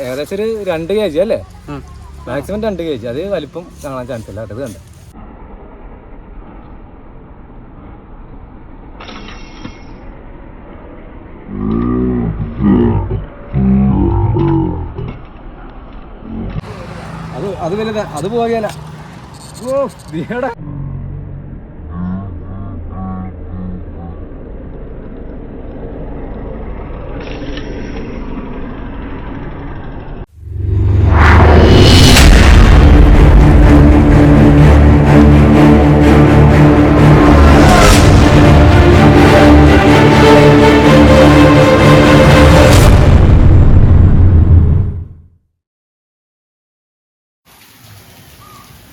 ഏകദേശം ഒരു രണ്ട് കെ ജി അല്ലേ മാക്സിമം രണ്ട് കെ ജി അത് വലിപ്പം കാണാൻ ചാൻസ് ഇല്ല. അത് കണ്ട അത് അത് വലുതാ. അത് പോകാനാ ഓ നീടാ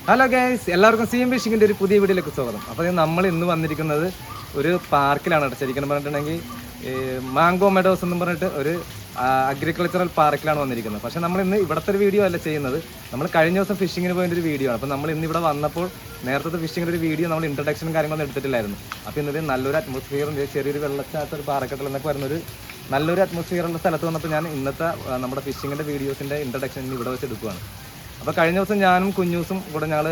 ഹലോ ഗൈസ് എല്ലാവർക്കും സി എം ഫിഷിങ്ങിന്റെ ഒരു പുതിയ വീഡിയോയിലേക്ക് സ്വാഗതം. അപ്പോൾ നമ്മൾ ഇന്ന് വന്നിരിക്കുന്നത് ഒരു പാർക്കിലാണ് കേട്ടോ. ശരിക്കും പറഞ്ഞിട്ടുണ്ടെങ്കിൽ മാംഗോ മെഡോസ് എന്ന് പറഞ്ഞിട്ട് ഒരു അഗ്രികൾച്ചറൽ പാർക്കിലാണ് വന്നിരിക്കുന്നത്. പക്ഷേ നമ്മൾ ഇന്ന് ഇവിടുത്തെ ഒരു വീഡിയോ അല്ല ചെയ്യുന്നത്. നമ്മൾ കഴിഞ്ഞ ദിവസം ഫിഷിങ്ങിന് പോയതിന്റെ ഒരു വീഡിയോ ആണ്. അപ്പോൾ നമ്മൾ ഇന്ന് ഇവിടെ വന്നപ്പോൾ നേരത്തെ ഫിഷിങ്ങിന്റെ ഒരു വീഡിയോ നമ്മൾ ഇൻട്രഡക്ഷനും കാര്യങ്ങളൊന്നും എടുത്തിട്ടില്ലായിരുന്നു. അപ്പോൾ ഇന്നത് നല്ലൊരു അറ്റ്മോസ്ഫിയറും ചെറിയൊരു വെള്ളച്ചാത്ത ഒരു പാറക്കെട്ടിൽ എന്നൊക്കെ വരുന്നൊരു നല്ലൊരു അറ്റ്മോസ്ഫിയർ ഉള്ള സ്ഥലത്ത് വന്നപ്പോൾ ഞാൻ ഇന്നത്തെ നമ്മുടെ ഫിഷിങ്ങിന്റെ വീഡിയോസിന്റെ ഇൻട്രഡക്ഷൻ ഇവിടെ വെച്ച് എടുക്കുകയാണ് അപ്പോൾ കഴിഞ്ഞ ദിവസം ഞാനും കുഞ്ഞൂസും കൂടെ ഞങ്ങൾ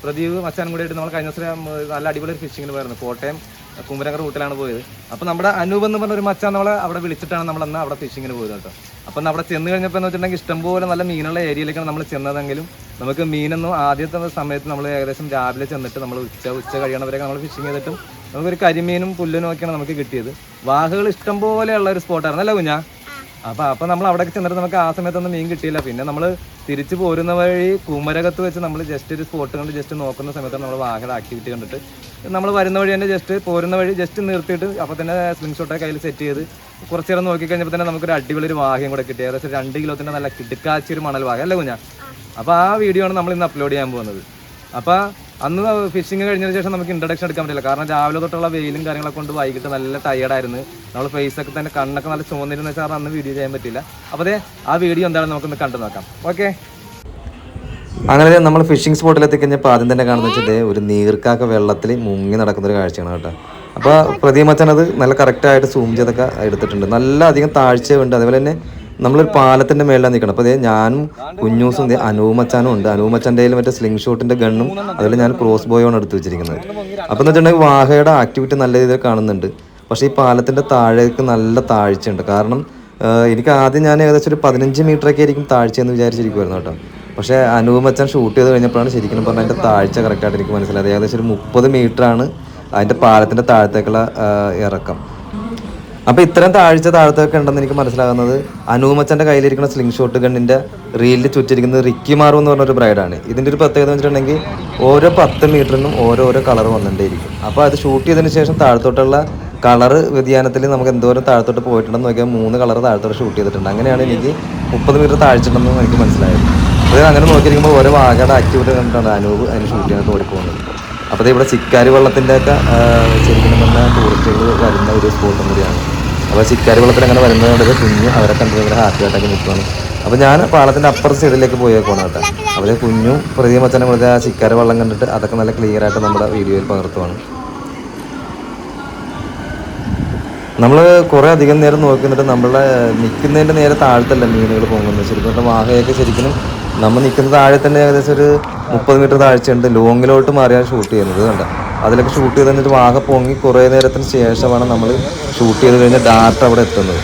പ്രദീപ് മച്ചാനും കൂടെ ആയിട്ട് നമ്മൾ കഴിഞ്ഞ ദിവസം നല്ല അടിപൊളി ഫിഷിങ്ങിന് പോയിരുന്നു. കോട്ടയം കുമരങ്ങർ റൂട്ടിലാണ് പോയത്. അപ്പോൾ നമ്മുടെ അനൂപ് എന്ന് പറഞ്ഞ ഒരു മച്ചാൻ നമ്മളെ അവിടെ വിളിച്ചിട്ടാണ് നമ്മൾ അന്ന് അവിടെ ഫിഷിങ്ങിന് പോയത് കേട്ടോ. അപ്പം അവിടെ ചെന്ന് കഴിഞ്ഞപ്പോൾ എന്ന് വെച്ചിട്ടുണ്ടെങ്കിൽ ഇഷ്ടംപോലെ നല്ല മീനുള്ള ഏരിയയിലേക്കാണ് നമ്മൾ ചെന്നതെങ്കിലും നമുക്ക് മീനൊന്നും ആദ്യത്തെ സമയത്ത് നമ്മൾ ഏകദേശം രാവിലെ ചെന്നിട്ട് നമ്മൾ ഉച്ച ഉച്ച കഴിയണവരെയൊക്കെ നമ്മൾ ഫിഷിങ് ചെയ്തിട്ടും നമുക്കൊരു കരിമീനും പുല്ലിനും ഒക്കെയാണ് നമുക്ക് കിട്ടിയത്. വാഹകൾ ഇഷ്ടംപോലെയുള്ള ഒരു സ്പോട്ടായിരുന്നു അല്ലേ കുഞ്ഞാ? അപ്പൊ അപ്പൊ നമ്മൾ അവിടെ ചെന്നിട്ട് നമുക്ക് ആ സമയത്തൊന്നും മീൻ കിട്ടിയില്ല. പിന്നെ നമ്മൾ തിരിച്ചു പോരുന്ന വഴി കുമരകത്ത് വെച്ച് നമ്മൾ ജസ്റ്റ് ഒരു സ്പോട്ട് കണ്ട് ജസ്റ്റ് നോക്കുന്ന സമയത്താണ് നമ്മൾ വാഹന ആക്ടിവിറ്റി കണ്ടിട്ട്. നമ്മൾ വരുന്ന വഴി തന്നെ ജസ്റ്റ് പോരുന്ന വഴി ജസ്റ്റ് നിർത്തിയിട്ട് അപ്പോൾ തന്നെ സ്ലിംഗ് ഷോട്ടൊക്കെ കയ്യിൽ സെറ്റ് ചെയ്ത് കുറച്ച് നേരം നോക്കി കഴിഞ്ഞപ്പോൾ തന്നെ നമുക്കൊരു അടിപൊളി ഒരു വാഹയും കൂടെ കിട്ടി. ഏകദേശം രണ്ട് കിലോത്തിന്റെ നല്ല കിടുക്കാച്ചി ഒരു മണൽ വാഹ അല്ലേ കുഞ്ഞാ? അപ്പോൾ ആ വീഡിയോ ആണ് നമ്മൾ ഇന്ന് അപ്ലോഡ് ചെയ്യാൻ പോകുന്നത്. അപ്പോൾ അന്ന് ഫിഷിങ് കഴിഞ്ഞതിന് ശേഷം നമുക്ക് ഇൻട്രഡക്ഷൻ എടുക്കാൻ പറ്റില്ല. കാരണം രാവിലെ തൊട്ടുള്ള വെയിലും കാര്യങ്ങളൊക്കെ കൊണ്ട് വൈകിട്ട് നല്ല ടയർഡായിരുന്നു നമ്മൾ ഒക്കെ തന്നെ കണ്ണൊക്കെ നല്ല ചുമന്നിരുന്ന സാർ അന്ന് വീഡിയോ ചെയ്യാൻ പറ്റില്ല. അപ്പോൾ അതെ ആ വീഡിയോ എന്താണെന്ന് നമുക്കൊന്ന് കണ്ടു നോക്കാം. ഓക്കെ അങ്ങനെ നമ്മൾ ഫിഷിംഗ് സ്പോട്ടിൽ എത്തിക്കഴിഞ്ഞപ്പോൾ ആദ്യം തന്നെ കാണുന്ന വെച്ചിട്ട് ഒരു നീർക്കാക്ക വെള്ളത്തിൽ മുങ്ങി നടക്കുന്ന ഒരു കാഴ്ചയാണ് കേട്ടോ. അപ്പോൾ പ്രതിമച്ചനത് അത് നല്ല കറക്റ്റായിട്ട് സൂം ചെയ്തൊക്കെ എടുത്തിട്ടുണ്ട്. നല്ല അധികം താഴ്ചയുണ്ട്. അതേപോലെ തന്നെ നമ്മളൊരു പാലത്തിന്റെ മേളിലാണ് നിൽക്കണം അപ്പോൾ അതേ ഞാനും കുഞ്ഞൂസും ദേ അനൂപ് മച്ചാനും ഉണ്ട്. അനൂപ് മച്ചാന്റെ കയ്യിൽ മറ്റേ സ്ലിംഗ് ഷോട്ടിന്റെ ഗണ്ണും അതുപോലെ ഞാൻ ക്രോസ് ബോയാണ് എടുത്ത് വെച്ചിരിക്കുന്നത്. അപ്പോൾ എന്ന് വെച്ചിട്ടുണ്ടെങ്കിൽ വാഹയുടെ ആക്ടിവിറ്റി നല്ല രീതിയിൽ കാണുന്നുണ്ട്. പക്ഷേ ഈ പാലത്തിന്റെ താഴേക്ക് നല്ല താഴ്ചയുണ്ട്. കാരണം എനിക്ക് ആദ്യം ഞാൻ ഏകദേശം ഒരു പതിനഞ്ച് മീറ്റർ ഒക്കെ ആയിരിക്കും താഴ്ചയെന്ന് വിചാരിച്ചിരിക്കുമായിരുന്നു കേട്ടോ. പക്ഷേ അനൂപച്ചൻ ഷൂട്ട് ചെയ്ത് കഴിഞ്ഞപ്പോഴാണ് ശരിക്കും പറഞ്ഞാൽ അതിന്റെ താഴ്ച കറക്റ്റായിട്ട് എനിക്ക് മനസ്സിലായത്. ഏകദേശം ഒരു മുപ്പത് ആണ് അതിന്റെ പാലത്തിന്റെ താഴത്തേക്കുള്ള ഇറക്കം. അപ്പോൾ ഇത്തരം താഴ്ച താഴത്തൊക്കെ ഉണ്ടെന്ന് എനിക്ക് മനസ്സിലാകുന്നത് അനൂമച്ചന്റെ കയ്യിലിരിക്കുന്ന സ്ലിംഗ് ഷോട്ട് ഗണ്ണിന്റെ റീലിൽ ചുറ്റിരിക്കുന്നത് റിക്കി മാറു എന്ന് പറഞ്ഞൊരു ബ്രൈഡാണ് ഇതിന്റെ ഒരു പ്രത്യേകത വെച്ചിട്ടുണ്ടെങ്കിൽ ഓരോ പത്ത് മീറ്ററിനും ഓരോരോ കളർ വന്നിട്ടേയിരിക്കും. അപ്പോൾ അത് ഷൂട്ട് ചെയ്തതിന് ശേഷം താഴത്തോട്ടുള്ള കളർ വ്യതിയാനത്തിൽ നമുക്ക് എന്തോരം താഴ്ത്തോട്ട് പോയിട്ടുണ്ടെന്ന് നോക്കിയാൽ മൂന്ന് കളർ താഴ്ത്തോട്ട് ഷൂട്ട് ചെയ്തിട്ടുണ്ട്. അങ്ങനെയാണ് എനിക്ക് മുപ്പത് മീറ്റർ താഴ്ചയുണ്ടെന്ന് എനിക്ക് മനസ്സിലായത്. അത് അങ്ങനെ നോക്കിയിരിക്കുമ്പോൾ ഓരോ വാഗയുടെ ആക്ടിവിറ്റി കണ്ടിട്ടാണ് അനൂപ് അതിന് ഷൂട്ട് ചെയ്യാൻ ഓടിപ്പോകുന്നത്. അപ്പോൾ ഇവിടെ ചിക്കാരി വെള്ളത്തിന്റെ ഒക്കെ ശരിക്കും പറഞ്ഞാൽ ടൂറിസ്റ്റുകൾ വരുന്ന ഒരു സ്പോട്ടും കൂടിയാണ്. അപ്പോൾ ചിക്കാരി വെള്ളത്തിൽ അങ്ങനെ വരുന്നതുകൊണ്ട് കുഞ്ഞു അവരെ കണ്ടത് ഇവരെ ഹാപ്പി ആയിട്ടൊക്കെ നിൽക്കുകയാണ് അപ്പോൾ ഞാൻ പാളത്തിന്റെ അപ്പർ സൈഡിലേക്ക് പോയേക്കാണ് കേട്ടോ. അവർ കുഞ്ഞും പ്രതി മച്ചനെ വെറുതെ ആ ചിക്കാരി വെള്ളം കണ്ടിട്ട് അതൊക്കെ നല്ല ക്ലിയർ ആയിട്ട് നമ്മുടെ വീഡിയോയിൽ പകർത്തുവാണ്. നമ്മൾ കുറേ അധികം നേരം നോക്കുന്നിട്ട് നമ്മളെ നിൽക്കുന്നതിന്റെ നേരെ താഴത്തല്ല മീനുകൾ പോകുന്നത് ശരിക്കും പറഞ്ഞാൽ വാഹയൊക്കെ ശരിക്കും നമ്മൾ നിൽക്കുന്ന താഴെ തന്നെ ഏകദേശം ഒരു മുപ്പത് മീറ്റർ താഴ്ചയുണ്ട്. ലോങ്ങിലോട്ട് മാറിയാണ് ഷൂട്ട് ചെയ്യുന്നത് കണ്ട? അതിലൊക്കെ ഷൂട്ട് ചെയ്ത് കഴിഞ്ഞിട്ട് വാഹ പൊങ്ങി കുറേ നേരത്തിന് ശേഷമാണ് നമ്മൾ ഷൂട്ട് ചെയ്ത് കഴിഞ്ഞ ഡാറ്റ അവിടെ എത്തുന്നത്.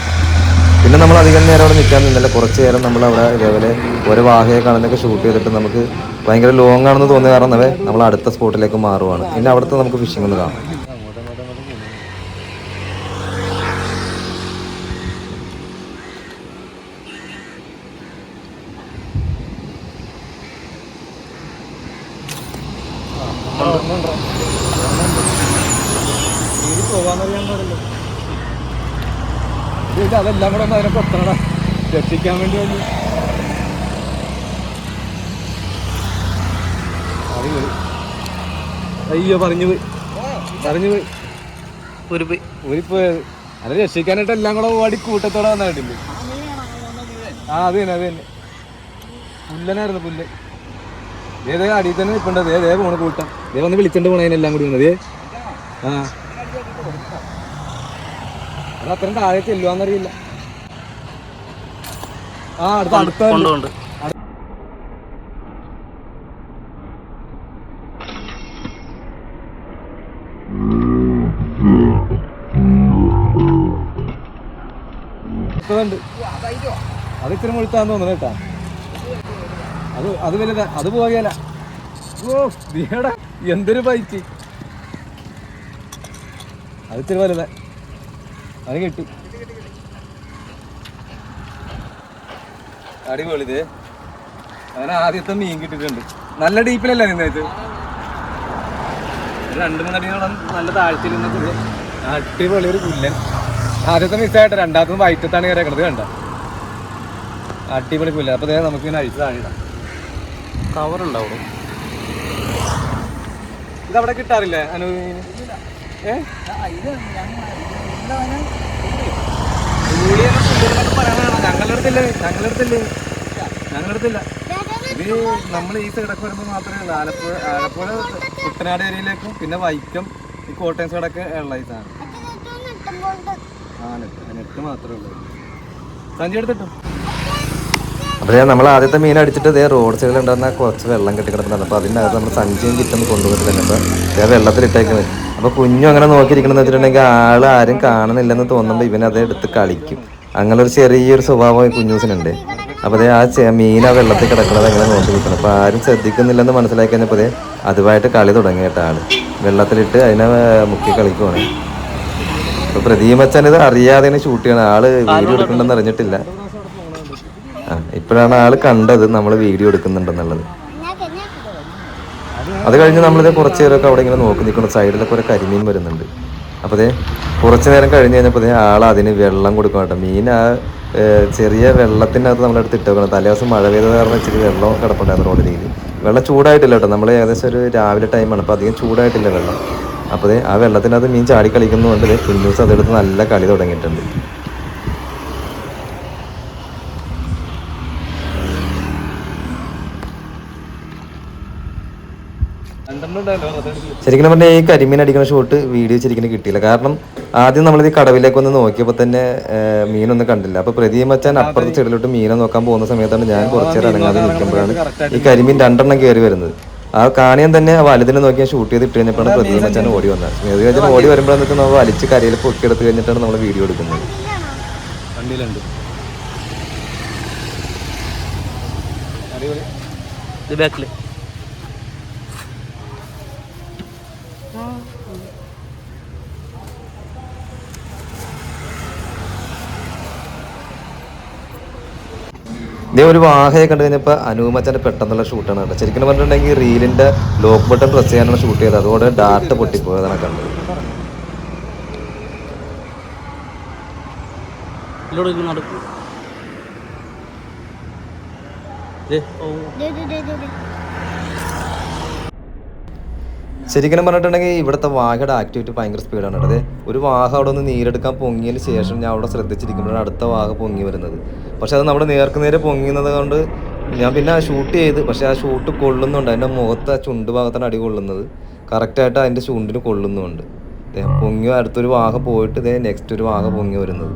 പിന്നെ നമ്മൾ അധികം നേരം അവിടെ നിൽക്കാൻ നിന്നില്ല. കുറച്ച് നേരം നമ്മൾ അവിടെ ഇതേപോലെ ഒരു വാഹയെ കാണുന്നൊക്കെ ഷൂട്ട് ചെയ്തിട്ട് നമുക്ക് ഭയങ്കര ലോങ് ആണെന്ന് തോന്നിയ കാരണവേ നമ്മൾ അടുത്ത സ്പോട്ടിലേക്ക് മാറുവാണ്. പിന്നെ അവിടുത്തെ നമുക്ക് ഫിഷിംഗ് ഒന്ന് കാണാം. പോകാന്നറിയാൻ പാടില്ല ഇത് അതെല്ലാം കൂടെ ഒന്ന് അതിനെ കൊത്തണടാ രക്ഷിക്കാൻ വേണ്ടി വന്നു. അയ്യോ പറഞ്ഞു പോയി. പറഞ്ഞു പോയി. ഒരു പോയി ഊരിപ്പോയത് അത് രക്ഷിക്കാനായിട്ട് എല്ലാം കൂടെ ഓടി കൂട്ടത്തോടെ വന്നിട്ടില്ലേ ആ അത് തന്നെ അത് തന്നെ. പുല്ലനായിരുന്നു പുല്ല്. ഏതേ അടിയിൽ തന്നെ നിൽപ്പണ്ടത് ഏതേ ദേ പോണ കൂട്ടം. ദേ വിളിച്ചിട്ട് വിളിച്ചോണ്ട് പോണതിനെല്ലാം കൂടി വന്നത് ആ. അത് അത്രയും താഴെ ചെല്ലുവാന്നറിയില്ല. ആ അടുത്ത അടുത്ത അത് ഇച്ചിരി മുഴുത്താന്ന് തോന്നുന്നു കേട്ടാ. അത് അത് വലുതാ അത് പോകല ഓ എന്തൊരു ബൈക്ക് അത് ഇത്തിരി വലുതെ. അത് കിട്ടി. അടിപൊളി ഇത്. അങ്ങനെ ആദ്യത്തെ മീൻ കിട്ടിയിട്ടുണ്ട്. നല്ല ഡീപ്പിലല്ലേ ഇത്? രണ്ട് മൂന്നടിയോളം നല്ല താഴ്ചയിൽ അടിപൊളി ഒരു പുല്ലൻ ആദ്യത്തെ മിസ്സായിട്ട് രണ്ടാമത്തെ വയറ്റത്താണ് കയറിയേക്കണത് കണ്ട? അടിപൊളി പുല്ല. അപ്പൊ ദേ നമുക്ക് ഇങ്ങനെ അഴിച്ച് താഴെ കവറുണ്ടാവും ഇതവിടെ ഇത് കിട്ടാറില്ലേ അനു? ഇത് നമ്മൾ ഈ സൈഡൊക്കെ വരുമ്പോൾ മാത്രമേ ഉള്ളൂ. ആലപ്പുഴ ആലപ്പുഴ കുട്ടനാട് ഏരിയയിലേക്കും പിന്നെ വൈക്കം ഈ കോട്ടയം സൈഡൊക്കെ ഉള്ള ഈ സാധനം. ആ നെറ്റ് നെറ്റ് മാത്രമേ ഉള്ളൂ. സഞ്ചി എടുത്തിട്ടോ? അപ്പോൾ ഞാൻ നമ്മൾ ആദ്യത്തെ മീൻ അടിച്ചിട്ട് ഇതേ റോഡ് സൈഡിൽ ഉണ്ടായിരുന്ന കുറച്ച് വെള്ളം കെട്ടി കിടക്കുന്നുണ്ട് അപ്പോൾ അതിന്റെ അകത്ത് നമ്മൾ സഞ്ചിയും കിട്ടും കൊണ്ടുപോയിട്ടുണ്ട് അപ്പോൾ വെള്ളത്തിലിട്ടേക്കുന്നത് അപ്പോൾ കുഞ്ഞു അങ്ങനെ നോക്കിയിരിക്കണമെന്ന് വെച്ചിട്ടുണ്ടെങ്കിൽ ആൾ ആരും കാണുന്നില്ലെന്ന് തോന്നുമ്പോൾ അത് എടുത്ത് കളിക്കും. അങ്ങനെ ഒരു ചെറിയൊരു സ്വഭാവം ഈ കുഞ്ഞൂസിനുണ്ട്. അപ്പോൾ അതേ ആ മീൻ ആ വെള്ളത്തിൽ കിടക്കുന്നത് അങ്ങനെ നോക്കി നിൽക്കണം. അപ്പോൾ ആരും ശ്രദ്ധിക്കുന്നില്ലെന്ന് മനസ്സിലാക്കി കഴിഞ്ഞപ്പോൾ അതേ അതുമായിട്ട് കളി തുടങ്ങി കേട്ടോ ആൾ. വെള്ളത്തിലിട്ട് അതിനെ മുക്കി കളിക്കുവാണ്. അപ്പോൾ പ്രദീപ് അച്ഛൻ ഇത് അറിയാതെ ഷൂട്ട് ചെയ്യണം ആൾ വീഡിയോ എടുക്കണ്ടെന്ന് അറിഞ്ഞിട്ടില്ല. ആ ഇപ്പോഴാണ് ആൾ കണ്ടത്. നമ്മൾ വീഡിയോ എടുക്കുന്നുണ്ടെന്നുള്ളത്. അത് കഴിഞ്ഞ് നമ്മളിത് കുറച്ച് നേരമൊക്കെ അവിടെ ഇങ്ങനെ നോക്കി നിൽക്കുന്നു സൈഡിലൊക്കെ ഒരു കരിമീൻ വരുന്നുണ്ട്. അപ്പോൾ അതേ കുറച്ച് നേരം കഴിഞ്ഞ് കഴിഞ്ഞപ്പോൾ ആൾ അതിന് വെള്ളം കൊടുക്കണം കേട്ടോ. മീൻ ആ ചെറിയ വെള്ളത്തിനകത്ത് നമ്മളെടുത്ത് ഇട്ടേക്കണം. തലേദിവസം മഴ പെയ്ത കാരണം ഇച്ചിരി വെള്ളം കിടപ്പുണ്ടായിരുന്നു റോഡിലേക്ക് വെള്ളം ചൂടായിട്ടില്ല കേട്ടോ. നമ്മൾ ഏകദേശം ഒരു രാവിലെ ടൈമാണ്. അപ്പോൾ അധികം ചൂടായിട്ടില്ല വെള്ളം. അപ്പോൾ ആ വെള്ളത്തിനകത്ത് മീൻ ചാടി കളിക്കുന്നതുകൊണ്ട് കുഞ്ഞൂസ് അതെടുത്ത് നല്ല കളി തുടങ്ങിയിട്ടുണ്ട് രണ്ടെണ്ണം ഉണ്ടല്ലോ അതെടുത്ത് ശരിക്കും പറഞ്ഞാൽ ഈ കരിമീൻ അടിക്കുന്ന ഷോട്ട് വീഡിയോ ശരിക്കും കിട്ടിയില്ല. കാരണം ആദ്യം നമ്മൾ ഈ കടവിലേക്ക് ഒന്ന് നോക്കിയപ്പോൾ തന്നെ മീനൊന്നും കണ്ടില്ല. അപ്പോൾ പ്രദീപ് മച്ചാൻ അപ്പുറത്തെ ചെടിയിലോട്ട് മീനെ നോക്കാൻ പോകുന്ന സമയത്താണ് ഞാൻ കുറച്ച് നേരം ഇറങ്ങാതെ നിൽക്കുമ്പോഴാണ് ഈ കരിമീൻ രണ്ടെണ്ണം കയറി വരുന്നത്. ആ കാണിയാൻ തന്നെ വലുതിനെ നോക്കി ഷൂട്ട് ചെയ്ത് ഇട്ട് കഴിഞ്ഞപ്പോഴാണ് പ്രദീപ് ഓടി വന്നത്. കഴിഞ്ഞാൽ ഓടി വരുമ്പോഴാണ് നമ്മൾ വലിച്ച് കരയിൽ പൊക്കിയെടുത്ത് കഴിഞ്ഞിട്ടാണ് നമ്മൾ വീഡിയോ എടുക്കുന്നത്. അടിപൊളി ബാക്കിൽ ഇതേ ഒരു വാഹയെ കണ്ടു കഴിഞ്ഞപ്പോൾ അനൂമച്ചന്റെ പെട്ടെന്നുള്ള ഷൂട്ടാണ് കേട്ടോ. ശരിക്കും പറഞ്ഞിട്ടുണ്ടെങ്കിൽ റീലിന്റെ ലോക്ക് ബട്ടൺ പ്രസ് ചെയ്യാനാണ് ഷൂട്ട് ചെയ്തത്. അതുകൊണ്ട് ഡാർട്ട് പൊട്ടിപ്പോയതാണ് കണ്ടത്. നടക്കും. ദേ, ഓ. ശരിക്കും പറഞ്ഞിട്ടുണ്ടെങ്കിൽ ഇവിടുത്തെ വാഹയുടെ ആക്ടിവിറ്റി ഭയങ്കര സ്പീഡാണ് കേട്ടോ. അതെ ഒരു വാഹ അവിടെ ഒന്ന് നീരെടുക്കാൻ പൊങ്ങിയതിന് ശേഷം ഞാൻ അവിടെ ശ്രദ്ധിച്ചിരിക്കുമ്പോഴാണ് അടുത്ത വാഹ പൊങ്ങി വരുന്നത്. പക്ഷെ അത് നമ്മുടെ നേർക്ക് നേരെ പൊങ്ങുന്നത് കൊണ്ട് ഞാൻ പിന്നെ ആ ഷൂട്ട് ചെയ്ത് പക്ഷെ ആ ഷൂട്ട് കൊള്ളുന്നുണ്ട്. അതിന്റെ മുഖത്ത് ആ ചുണ്ട് ഭാഗത്താണ് അടി കൊള്ളുന്നത്. കറക്റ്റായിട്ട് അതിന്റെ ചുണ്ടിന് കൊള്ളുന്നുമുണ്ട് പൊങ്ങി അടുത്തൊരു വാഹ പോയിട്ട് ഇതേ നെക്സ്റ്റ് ഒരു വാഹ പൊങ്ങി വരുന്നത്.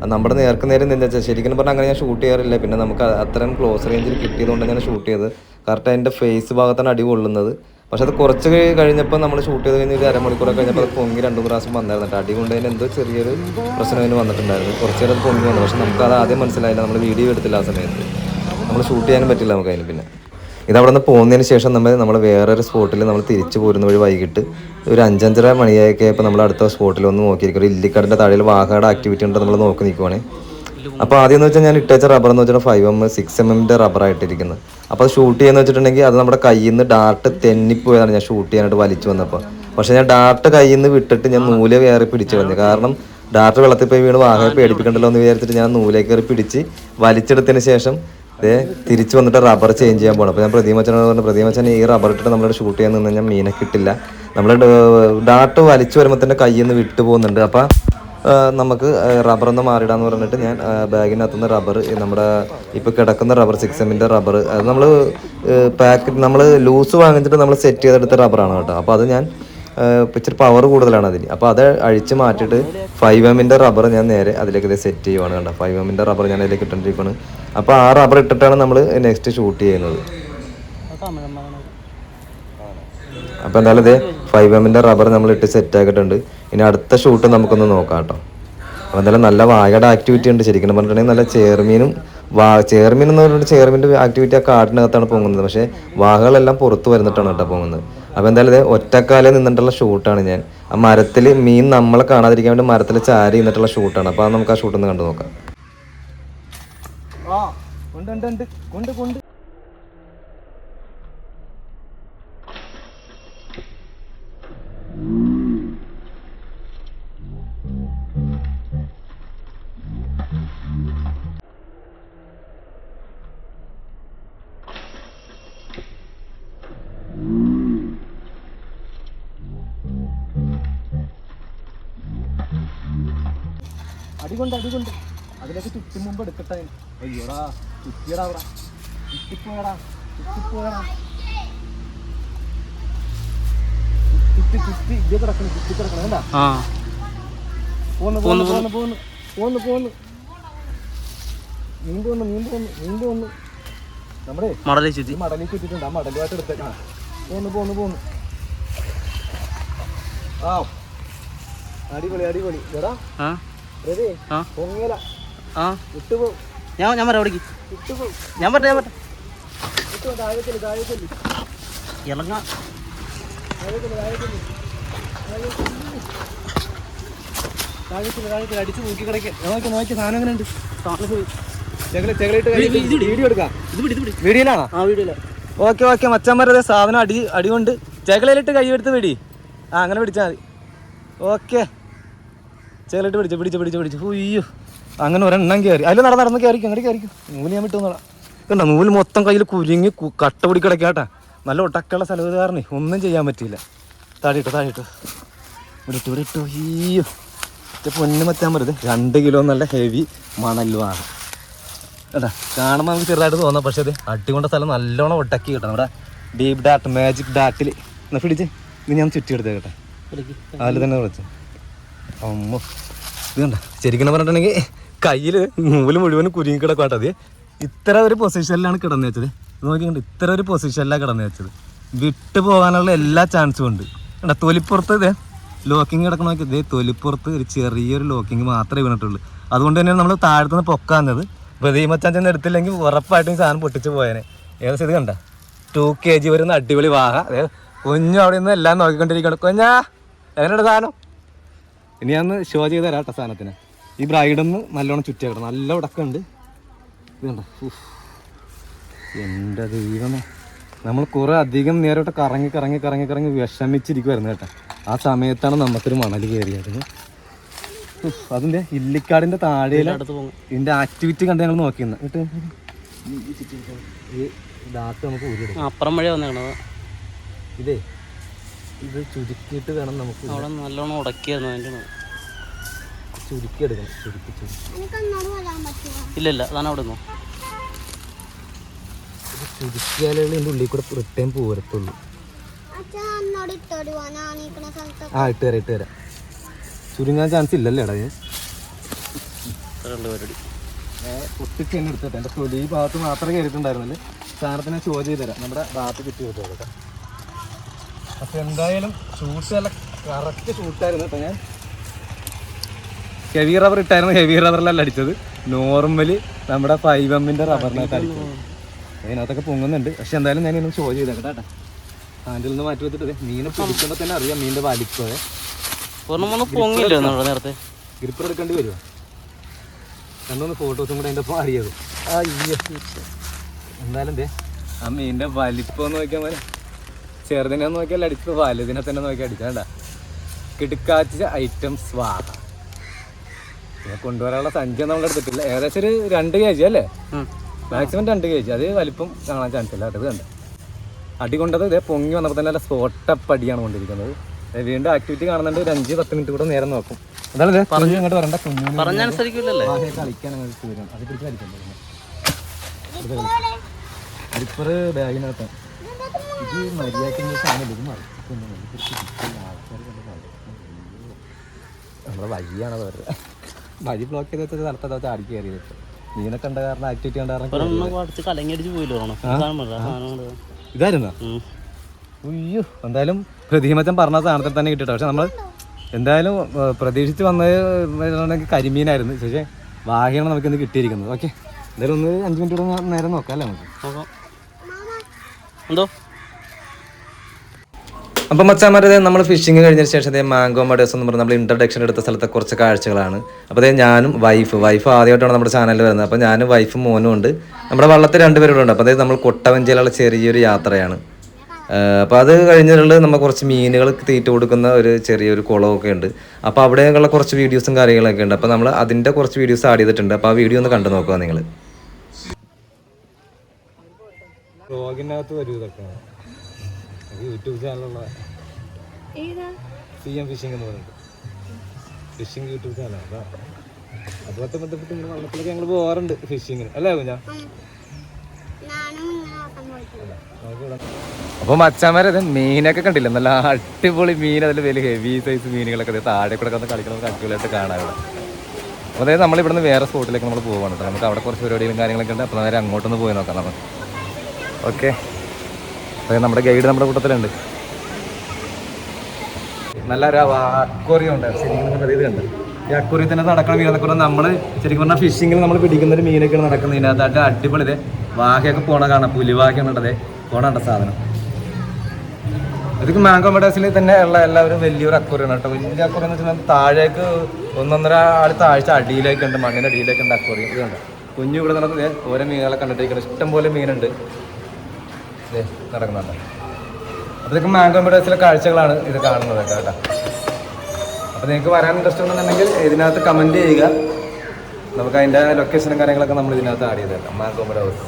അത് നമ്മുടെ നേർക്ക് നേരെ നിന്ന് വെച്ചാൽ ശരിക്കും പറഞ്ഞാൽ അങ്ങനെ ഞാൻ ഷൂട്ട് ചെയ്യാറില്ല. പിന്നെ നമുക്ക് അത്രയും ക്ലോസ് റേഞ്ചിൽ കിട്ടിയതുകൊണ്ട് ഞാൻ ഷൂട്ട് ചെയ്ത് കറക്റ്റ് അതിന്റെ ഫേസ് ഭാഗത്താണ് അടി കൊള്ളുന്നത്. പക്ഷെ അത് കുറച്ച് കഴിഞ്ഞപ്പോൾ നമ്മൾ ഷൂട്ട് ചെയ്ത് കഴിഞ്ഞ് ഒരു അരമണിക്കൂറൊക്കെ കഴിഞ്ഞപ്പോൾ അത് പൊങ്ങി രണ്ടു പ്രാവശ്യം വന്നായിരുന്നു. അടി കൊണ്ടതിന് എന്തോ ചെറിയൊരു പ്രശ്നം അതിന് വന്നിട്ടുണ്ടായിരുന്നു. കുറച്ച് നേരം പൊങ്ങി വന്നു. പക്ഷെ നമുക്ക് അത് ആദ്യം മനസ്സിലായില്ല. നമ്മൾ വീഡിയോ എടുത്തില്ല ആ സമയത്ത്. നമ്മൾ ഷൂട്ട് ചെയ്യാനും പറ്റില്ല നമുക്ക് അതിന് പിന്നെ. ഇത് അവിടെ നിന്ന് പോകുന്നതിന് ശേഷം നമ്മൾ നമ്മൾ വേറൊരു സ്പോട്ടിൽ നമ്മൾ തിരിച്ചു പോരുന്ന വഴി വൈകിട്ട് ഒരു അഞ്ചഞ്ചര മണിയൊക്കെ ഇപ്പോൾ നമ്മൾ അടുത്ത സ്പോട്ടിൽ ഒന്ന് നോക്കിയിരിക്കും ഒരു ഇല്ലിക്കടന്റെ താഴെ വാഹയുടെ ആക്ടിവിറ്റി ഉണ്ട് നമ്മൾ നോക്കി നിൽക്കുവാണേ. അപ്പോൾ ആദ്യം എന്ന് വെച്ചാൽ ഞാൻ ഇട്ടേച്ച റബ്ബർ എന്ന് വെച്ചാൽ ഫൈവ് എം സിക്സ് എം എമ്മിന്റെ റബ്ബറായിട്ടിരിക്കുന്നത് അപ്പോൾ അത് ഷൂട്ട് ചെയ്യുന്ന വെച്ചിട്ടുണ്ടെങ്കിൽ അത് നമ്മുടെ കയ്യിൽ നിന്ന് ഡാർട്ട് തെന്നിപ്പോയതാണ് ഞാൻ ഷൂട്ട് ചെയ്യാനായിട്ട് വലിച്ചു വന്നപ്പോൾ പക്ഷെ ഞാൻ ഡാർട്ട് കയ്യിൽ നിന്ന് വിട്ടിട്ട് ഞാൻ നൂൽ കയറി പിടിച്ചു വന്നു കാരണം ഡാർട്ട് വെള്ളത്തിൽ പോയി വീണ് വാഹനം പേടിപ്പിക്കണ്ടല്ലോ എന്ന് വിചാരിച്ചിട്ട് ഞാൻ നൂലേ കയറി പിടിച്ച് വലിച്ചെടുത്തതിന് ശേഷം ദേ തിരിച്ചു വന്നിട്ട് റബ്ബർ ചേഞ്ച് ചെയ്യാൻ പോകണം അപ്പോൾ ഞാൻ പ്രതിമച്ചനോട് പറഞ്ഞു പ്രതിമച്ചൻ ഈ റബ്ബർ ഇട്ടിട്ട് നമ്മളോട് ഷൂട്ട് ചെയ്യാൻ നിന്ന് ഞാൻ മീനെ കിട്ടില്ല. നമ്മൾ ഡാർട്ട് വലിച്ചു വരുമ്പോൾ തന്നെ കയ്യിൽ നിന്ന് വിട്ടു പോകുന്നുണ്ട്. അപ്പോൾ നമുക്ക് റബ്ബർ ഒന്ന് മാറിയിടാന്ന് പറഞ്ഞിട്ട് ഞാൻ ബാഗിനകത്തുനിന്ന് റബ്ബർ നമ്മുടെ ഇപ്പോൾ കിടക്കുന്ന റബ്ബർ സിക്സ് എമ്മിന്റെ റബ്ബർ അത് നമ്മൾ പാക്കറ്റ് നമ്മൾ ലൂസ് വാങ്ങിച്ചിട്ട് നമ്മൾ സെറ്റ് ചെയ്തെടുത്ത റബ്ബറാണ് കേട്ടോ. അപ്പോൾ അത് ഞാൻ ഇച്ചിരി പവർ കൂടുതലാണ് അതിന്. അപ്പോൾ അത് അഴിച്ച് മാറ്റിയിട്ട് ഫൈവ് എമ്മിന്റെ റബ്ബർ ഞാൻ നേരെ അതിലേക്ക് സെറ്റ് ചെയ്യുവാണ് കണ്ടോ. ഫൈവ് എമ്മിന്റെ റബ്ബർ ഞാൻ അതിലേക്ക് ഇട്ടുകൊണ്ടിരിക്കുകയാണ് അപ്പോൾ ആ റബ്ബർ ഇട്ടിട്ടാണ് നമ്മൾ നെക്സ്റ്റ് ഷൂട്ട് ചെയ്യുന്നത്. അപ്പോൾ എന്തായാലും ഇതേ ഫൈവ് എമ്മിന്റെ റബ്ബർ നമ്മൾ ഇട്ട് സെറ്റ് ആക്കിയിട്ടുണ്ട്. ഇനി അടുത്ത ഷൂട്ട് നമുക്കൊന്ന് നോക്കാം കേട്ടോ അപ്പോൾ എന്തായാലും നല്ല വായയുടെ ആക്ടിവിറ്റി ഉണ്ട് ശരിക്കും പറഞ്ഞിട്ടുണ്ടെങ്കിൽ നല്ല ചേർമീനും വാ ചേർമീൻ എന്ന് പറഞ്ഞിട്ട് ചേർമീന്റെ ആക്ടിവിറ്റി ആ കാടിനകത്താണ് പൊങ്ങുന്നത്. പക്ഷേ വാഹകളെല്ലാം പുറത്ത് വരുന്നിട്ടാണ് കേട്ടോ പൊങ്ങുന്നത്. അപ്പോൾ എന്തായാലും ഇത് ഒറ്റക്കാലം നിന്നിട്ടുള്ള ഷൂട്ടാണ് ഞാൻ. ആ മരത്തിൽ മീൻ നമ്മളെ കാണാതിരിക്കാൻ വേണ്ടി മരത്തിൽ ചാരി നിന്നിട്ടുള്ള ഷൂട്ടാണ് അപ്പോൾ അത് നമുക്ക് ആ ഷൂട്ടൊന്ന് കണ്ടു നോക്കാം. ആ ഉണ്ട് ഉണ്ട് ഉണ്ട്. കൊണ്ട് കൊണ്ട്. അടികൊണ്ട് അടികൊണ്ട്. അതിലേക്ക് ചുറ്റും മുമ്പ് എടുക്കട്ടെ. അയ്യോടാ ചുറ്റിയടാ അവിടെ. ചുറ്റിപ്പോയടാ ചുറ്റിപ്പോയടാ. ചുറ്റി ചുറ്റി ഇത് കിടക്കണം ചുറ്റി കിടക്കണം അല്ല പോന്ന് പോന്ന് പോന്ന് പോന്ന്. പോന്ന് പോന്ന്. മീൻ പോന്ന്. മീൻ പോന്ന് മീൻ പോന്ന് നമ്മുടെ മടലേ ചുറ്റി. മടലിൽ ചുറ്റിട്ടുണ്ട് ആ മടലുമായിട്ട് എടുത്തേക്കണം. പോന്ന് പോന്ന് പോന്ന്. ആ. അടിപൊളി അടിപൊളി. എടാ. ആ. ഞാൻ ഞാൻ പറയാം അവിടേക്ക്. ഞാൻ പറ്റേ ഞാൻ പറ്റേ ഇറങ്ങാ. അടിച്ച് നോക്കി കിടക്കെ. നോക്കി നോക്കി സാധനം എങ്ങനെ ഉണ്ട് വീഡിയോയിലാണോ? Okay okay. മച്ചന്മാരതെ സാധനം അടി അടി കൊണ്ട് കൈ എടുത്ത് പിടി. ആ അങ്ങനെ പിടിച്ചാൽ മതി. ഓക്കെ. ചെകളിട്ട് പിടിച്ചു പിടിച്ചു പിടിച്ചു പിടിച്ചു. ഓയ്യോ അങ്ങനെ ഒരെണ്ണം കയറി അതിൽ നടന്ന് നടന്ന് കയറിക്കും അങ്ങോട്ട് കയറിക്കും നൂൽ ഞാൻ വിട്ടു കണ്ട നൂൽ മൊത്തം കയ്യിൽ കുരുങ്ങി കട്ട പിടി കിടക്കാട്ടാ നല്ല ഒട്ടക്കുള്ള സ്ഥലത്ത് കാരണേ ഒന്നും ചെയ്യാൻ പറ്റിയില്ല. താഴെയിട്ടോ താഴെയിട്ടോ. ഇട്ടു ഇവിടെ മറ്റേ അയ്യോ പൊന്നു മറ്റാൻ പറ്റത് രണ്ട് കിലോ നല്ല ഹെവി മണലുമാണ്. കേട്ടാ കാണുമ്പോൾ നമുക്ക് ചെറുതായിട്ട് തോന്നാം. പക്ഷേ അത് അടികൊണ്ട സ്ഥലം നല്ലോണം ഒട്ടക്കി കിട്ടണം. നമ്മുടെ ഡീപ് ഡാറ്റ് മാജിക് ഡാറ്റിൽ എന്നാ പിടിച്ച്? ഇത് ഞാൻ ചുറ്റി എടുത്തേ കേട്ടെ അതിൽ തന്നെ വിളിച്ചു. അമ്മ ഇത് കണ്ട ശരിക്കും പറഞ്ഞിട്ടുണ്ടെങ്കിൽ കയ്യിൽ നൂൽ മുഴുവൻ കുരുങ്ങി കിടക്കാട്ടത് ഇത്ര ഒരു പൊസിഷനിലാണ് കിടന്നു വെച്ചത്. നോക്കിക്കണ്ട് ഇത്ര ഒരു പൊസിഷനിലാണ് കിടന്നു വെച്ചത്. വിട്ടു പോകാനുള്ള എല്ലാ ചാൻസും ഉണ്ട്. കണ്ട തൊലിപ്പുറത്ത് ഇതേ ലോക്കിംഗ് നോക്കി. ഇതേ തൊലിപ്പുറത്ത് ഒരു ചെറിയൊരു ലോക്കിംഗ് മാത്രമേ വീണിട്ടുള്ളൂ. അതുകൊണ്ട് തന്നെയാണ് നമ്മൾ താഴത്തുനിന്ന് പൊക്കാന്നത് പ്രതീമച്ചാൻ എടുത്തില്ലെങ്കിൽ ഉറപ്പായിട്ടും സാധനം പൊട്ടിച്ച് പോയേനെ. ഏകദേശം ഇത് കണ്ട ടു കെ ജി വരുന്ന അടിപൊളി വാഹ. അതെ കുഞ്ഞു അവിടെ നിന്ന് എല്ലാം നോക്കിക്കൊണ്ടിരിക്കണം കുഞ്ഞാ എങ്ങനെയുണ്ട് സാധനം? ഇനി ഞാൻ ഷോ ചെയ്ത് തരാം കേട്ടോ സാധനത്തിന്. ഈ ബ്രൈഡൊന്ന് നല്ലോണം ചുറ്റിയാക്കണം നല്ല ഉടക്കമുണ്ട്. ഇത് കണ്ട എന്റെ ദൈവമേ. നമ്മൾ കുറേ അധികം നേരോട്ട് കറങ്ങി കറങ്ങി കറങ്ങി കറങ്ങി വിഷമിച്ചിരിക്കുമായിരുന്നു കേട്ടോ. ആ സമയത്താണ് നമുക്കൊരു മണൽ കയറിയത്. അതിന്റെ ഇല്ലിക്കാടിന്റെ താഴെ ഇതിന്റെ ആക്ടിവിറ്റി കണ്ട് ഞങ്ങൾ നോക്കിയിരുന്നു കേട്ടോ ഈ ഡാറ്റ് നമുക്ക് അപ്പുറം വഴി വന്നേക്കണത്. ഇതേ. ഇത് ചുരുക്കിയിട്ട് വേണം നമുക്ക് അവിടെ നല്ലോണം ഉടക്കിയായിരുന്നു അതിന്റെ ചുരുക്കി എടുക്കണം ചുരുക്കി ചുരുക്കി. ഇല്ല ഇല്ല അതാണ് അവിടെ നിന്നോ. ഇത് ചുരുക്കിയാലേ ഇതിന്റെ ഉള്ളിൽ കൂടെ റിട്ടേൺ പോരത്തുള്ളൂ. ആ ഇട്ട് തരാം ഇട്ട് തരാം. ചുരുങ്ങാൻ ചാൻസ് ഇല്ലല്ലേ എടാ ഇത്? രണ്ട് പരിപാടി. തന്നെ എടുത്തിട്ട് എന്റെ തൊലി ഭാഗത്ത് മാത്രമേ കയറിയിട്ടുണ്ടായിരുന്നല്ലേ? സാധനത്തിനെ ഷോ ചെയ്ത് തരാം നമ്മുടെ ഭാഗത്ത് കിട്ടി കൊടുത്തോളൂ കേട്ടോ അപ്പോൾ എന്തായാലും ഷൂട്ട് നല്ല കറക്റ്റ് ഷൂട്ടായിരുന്നു കേട്ടോ ഞാൻ. ഹെവി റബ്ബർ ഇട്ടായിരുന്നു. ഹെവി റബ്ബറിലല്ല അടിച്ചത്. നോർമലി നമ്മുടെ ഫൈവ് എമ്മിന്റെ റബ്ബറിനകത്ത് അടിച്ചത്. അതിനകത്തൊക്കെ പൊങ്ങുന്നുണ്ട്. പക്ഷെ എന്തായാലും ഞാൻ ഇന്നും ഷോ ചെയ്തേ കേട്ടോ. ഹാൻഡിൽ നിന്ന് മാറ്റി വെച്ചിട്ട് മീനെ പിടിക്കുമ്പോൾ തന്നെ അറിയാം മീനിന്റെ വലിപ്പം ഒരെണ്ണം വന്ന് നേരത്തെ? ഗ്രിപ്പർ എടുക്കേണ്ടി വരുമോ രണ്ടൊന്ന് ഫോട്ടോസും കൂടെ അതിന്റെ ഒപ്പം അറിയത് എന്തായാലും ദേ ആ മീനിന്റെ വലിപ്പം നോക്കിയാൽ മതി. ചെറുതിനെ നോക്കിയാൽ അടിച്ചത് വലുതിനെ തന്നെ നോക്കി അടിച്ചാണ്ട കിടുക്കാച്ച ഐറ്റംസ് വാ പിന്നെ കൊണ്ടുവരാനുള്ള സഞ്ചി നമ്മൾ എടുത്തിട്ടില്ല. ഏകദേശം ഒരു രണ്ട് കെ ജി അല്ലേ മാക്സിമം രണ്ട് കെ ജി അത് വലിപ്പം കാണാൻ ചാൻസ് ഇല്ല. അടുത്ത് കണ്ട്? അടി കൊണ്ടത് ഇതേ പൊങ്ങി വന്നപ്പോൾ തന്നെ നല്ല സ്പോട്ടപ്പ് അടിയാണ് കൊണ്ടിരിക്കുന്നത് വീണ്ടും ആക്ടിവിറ്റി കാണുന്നുണ്ട്. ഒരു അഞ്ച് പത്ത് മിനിറ്റ് കൂടെ നേരം നോക്കും. അതാണ് പറഞ്ഞു ഇങ്ങോട്ട് വരണ്ട. കുഞ്ഞു കളിക്കാൻ അങ്ങോട്ട് അത് പിടിച്ച് കളിക്കണ്ടേ അരിപ്പറ് ബാഗിനകത്താണ് ഇത് മര്യാദയ്ക്ക് സാധനം ഇത് മറിച്ചിട്ടുണ്ട് ആൾക്കാർ നമ്മുടെ വഴിയാണ് വേറെ വഴി ബ്ലോക്ക് ചെയ്ത് വെച്ചത് സ്ഥലത്ത് ചാടി കയറിയത് നീനെ കണ്ട കാരണം ആക്ടിവിറ്റി കണ്ട കാരണം കലങ്ങടിച്ച് പോയില്ലോ ഇതായിരുന്നോ? ഉം. ഉയ്യോ. എന്തായാലും പ്രതിമച്ചൻ പറഞ്ഞ സാധനത്തിൽ തന്നെ കിട്ടിട്ടോ പക്ഷെ നമ്മൾ എന്തായാലും പ്രതീക്ഷിച്ച് വന്നത് കരിമീനായിരുന്നു. പക്ഷേ വാഹിയാണ് നമുക്ക് ഇന്ന് കിട്ടിയിരിക്കുന്നത്. ഓക്കെ. എന്തായാലും ഒന്ന് അഞ്ച് മിനിറ്റ് കൂടെ നേരം നോക്കാം അല്ലേ നമുക്ക്? എന്തോ? അപ്പം മച്ചാമാരത് നമ്മൾ ഫിഷിങ് കഴിഞ്ഞതിന് ശേഷം അതേ മാംഗോ മഡേഴ്സ് എന്ന് പറഞ്ഞാൽ നമ്മൾ ഇൻട്രഡക്ഷൻ എടുത്ത സ്ഥലത്തെ കുറച്ച് കാഴ്ചകളാണ്. അപ്പോൾ അതേ ഞാനും വൈഫ് വൈഫ് ആദ്യമായിട്ടാണ് നമ്മുടെ ചാനലിൽ വരുന്നത്. അപ്പോൾ ഞാനും വൈഫും മോനും ഉണ്ട്. നമ്മുടെ വള്ളത്തിൽ രണ്ടുപേരും ഉണ്ട്. അപ്പോൾ അതായത് നമ്മൾ കൊട്ടവഞ്ചിയിലുള്ള ചെറിയൊരു യാത്രയാണ്. അപ്പോൾ അത് കഴിഞ്ഞിട്ടുള്ള നമ്മൾ കുറച്ച് മീനുകൾ തീറ്റ കൊടുക്കുന്ന ഒരു ചെറിയൊരു കുളമൊക്കെ ഉണ്ട്. അപ്പോൾ അവിടെയുള്ള കുറച്ച് വീഡിയോസും കാര്യങ്ങളൊക്കെ ഉണ്ട്. അപ്പോൾ നമ്മൾ അതിന്റെ കുറച്ച് വീഡിയോസ് ആഡ് ചെയ്തിട്ടുണ്ട്. അപ്പോൾ ആ വീഡിയോ ഒന്ന് കണ്ടു നോക്കുക നിങ്ങൾ ബ്ലോഗിനകത്ത് വരൂ ഇതൊക്കെ. യൂട്യൂബ് ചാനലുള്ള സി എം ഫിഷിംഗ് എന്ന് പറയുന്നത്. ഫിഷിംഗ് യൂട്യൂബ് ചാനൽ അതാ. അതുമായിട്ട് ബന്ധപ്പെട്ട് ഇങ്ങനെ വള്ളത്തിലൊക്കെ ഞങ്ങൾ പോകാറുണ്ട് ഫിഷിങ്ങിന് അല്ലേ കുഞ്ഞാ? അപ്പൊ മച്ചാമാരത് മീനൊക്കെ കണ്ടില്ല? നല്ല അടിപൊളി മീൻ അതിൽ വലിയ ഹെവി സൈസ് മീനുകളൊക്കെ താഴെ കൂടെ ഒക്കെ കളിക്കുന്നത് അടിപൊളിയായിട്ട് കാണാം അപ്പൊ അപ്പോൾ അതായത് നമ്മൾ ഇവിടുന്ന് വേറെ സ്പോട്ടിലേക്ക് നമ്മൾ പോവാണ് കേട്ടോ. നമുക്ക് അവിടെ കുറച്ച് പരിപാടികളും കാര്യങ്ങളൊക്കെ ഉണ്ട്. അപ്പോൾ നേരെ അങ്ങോട്ടൊന്ന് പോയി നോക്കാം നമുക്ക്. ഓക്കെ. അപ്പോൾ നമ്മുടെ ഗൈഡ് നമ്മുടെ കൂട്ടത്തിലുണ്ട്. നല്ല ഒരു അക്വറിയം ഉണ്ട്. ശരിക്കും ഇത് കണ്ട് ഈ അക്വറിയത്തിന്റെ നടക്കണ മീനൊക്കെ പറഞ്ഞാൽ നമ്മൾ ശരിക്കും പറഞ്ഞാൽ ഫിഷിങ്ങിൽ നമ്മൾ പിടിക്കുന്ന ഒരു മീനൊക്കെയാണ് നടക്കുന്നത്. ഇതിനകത്തായിട്ട് അടിപൊളി ഇത്. വാഹയൊക്കെ പോണ കാണാം. പുലിവാഹയാണ് ഉണ്ടത് പോണണ്ട സാധനം. ഇതൊക്കെ മാംഗോ മെഡേഴ്സിൽ തന്നെ ഉള്ള എല്ലാവരും വലിയൊരു അക്വറിയാണ് കേട്ടോ. വലിയ അക്വറി എന്ന് വെച്ചാൽ താഴേക്ക് ഒന്നൊന്നര ആൾ താഴ്ച അടിയിലേക്ക് ഉണ്ട്. മണ്ണിന്റെ അടിയിലേക്ക് ഉണ്ട് അക്വറിയം. ഇത് കണ്ടോ കുഞ്ഞു ഇവിടെ നടന്നത് ഓരോ മീനുകളെ കണ്ടിട്ടിരിക്കണം ഇഷ്ടംപോലെ മീനുണ്ട്. നടക്കുന്നുണ്ട്. അപ്പോഴേക്കും മാംഗോ മെഡേഴ്സിലെ കാഴ്ചകളാണ് ഇത് കാണുന്നത് കേട്ടോ അപ്പോൾ നിങ്ങൾക്ക് വരാൻ ഇൻട്രസ്റ്റ് ഉണ്ടെന്നുണ്ടെങ്കിൽ ഇതിനകത്ത് കമന്റ് ചെയ്യുക. നമുക്ക് അതിന്റെ ലൊക്കേഷനും കാര്യങ്ങളൊക്കെ നമ്മൾ ഇതിനകത്ത് ആഡ് ചെയ്തേക്കാം മാംഗോ മെഡേഴ്സ്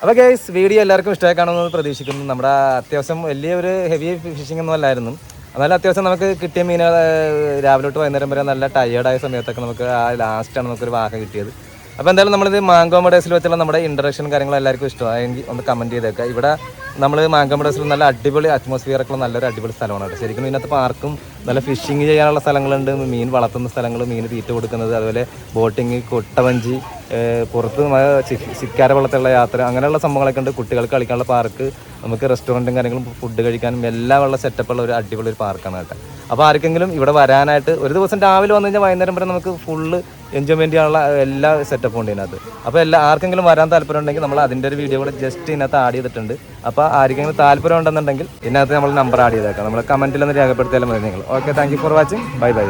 അപ്പോൾ ഗൈസ് വീഡിയോ എല്ലാവർക്കും ഇഷ്ടമായി കാണുമെന്ന് പ്രതീക്ഷിക്കുന്നു. നമ്മുടെ അത്യാവശ്യം വലിയ ഒരു ഹെവി ഫിഷിംഗ് ഒന്നും അല്ലായിരുന്നു. എന്നാലും അത്യാവശ്യം നമുക്ക് കിട്ടിയ മീനുകൾ രാവിലെ തൊട്ട് വൈകുന്നേരം വരെ നല്ല ടയേർഡായ സമയത്തൊക്കെ നമുക്ക് ആ ലാസ്റ്റാണ് നമുക്കൊരു വാഹനം കിട്ടിയത്. അപ്പോൾ എന്തായാലും നമ്മളിത് മാംഗോ മഡേസിൽ വെച്ചുള്ള നമ്മുടെ ഇൻട്രഡക്ഷൻ കാര്യങ്ങൾ എല്ലാവർക്കും ഇഷ്ടമായെങ്കിൽ ഒന്ന് കമന്റ് ചെയ്തേക്കുക ഇവിടെ നമ്മൾ മാംഗോ മഡേസിൽ നല്ല അടിപൊളി അറ്റ്മോസ്ഫിയർ ഒക്കെ നല്ലൊരു അടിപൊളി സ്ഥലമാണ്. കേട്ടോ ശരിക്കും ഇതിനകത്ത് പാർക്കും നല്ല ഫിഷിംഗ് ചെയ്യാനുള്ള സ്ഥലങ്ങളുണ്ട്. മീൻ വളർത്തുന്ന സ്ഥലങ്ങൾ മീൻ തീറ്റ കൊടുക്കുന്നത് അതുപോലെ ബോട്ടിങ് കൊട്ടവഞ്ചി പുറത്ത് ശിക്കാര വെള്ളത്തിലുള്ള യാത്ര അങ്ങനെയുള്ള സംഭവങ്ങളൊക്കെ ഉണ്ട്. കുട്ടികൾക്ക് കളിക്കാനുള്ള പാർക്ക് നമുക്ക് റെസ്റ്റോറന്റും കാര്യങ്ങളും ഫുഡ് കഴിക്കാനും എല്ലാം ഉള്ള സെറ്റപ്പുള്ള ഒരു അടിപൊളി ഒരു പാർക്കാണ് കേട്ടോ. അപ്പോൾ ആർക്കെങ്കിലും ഇവിടെ വരാനായിട്ട് ഒരു ദിവസം രാവിലെ വന്നു കഴിഞ്ഞാൽ വൈകുന്നേരം വരെ നമുക്ക് ഫുള്ള് എൻജോയ്മെന്റ് ചെയ്യാനുള്ള എല്ലാ സെറ്റപ്പും ഉണ്ട് ഇതിനകത്ത്. അപ്പോൾ എല്ലാ ആർക്കെങ്കിലും വരാൻ താല്പര്യം ഉണ്ടെങ്കിൽ നമ്മൾ അതിന്റെ ഒരു വീഡിയോ കൂടെ ജസ്റ്റ് ഇതിനകത്ത് ആഡ് ചെയ്തിട്ടുണ്ട്. അപ്പോൾ ആർക്കെങ്കിലും താല്പര്യം ഉണ്ടെന്നുണ്ടെങ്കിൽ ഇതിനകത്ത് നമ്മൾ നമ്പർ ആഡ് ചെയ്തേക്കാം. നമ്മൾ കമന്റിൽ ഒന്ന് രേഖപ്പെടുത്തിയാലും മതി നിങ്ങൾ okay thank for watching bye bye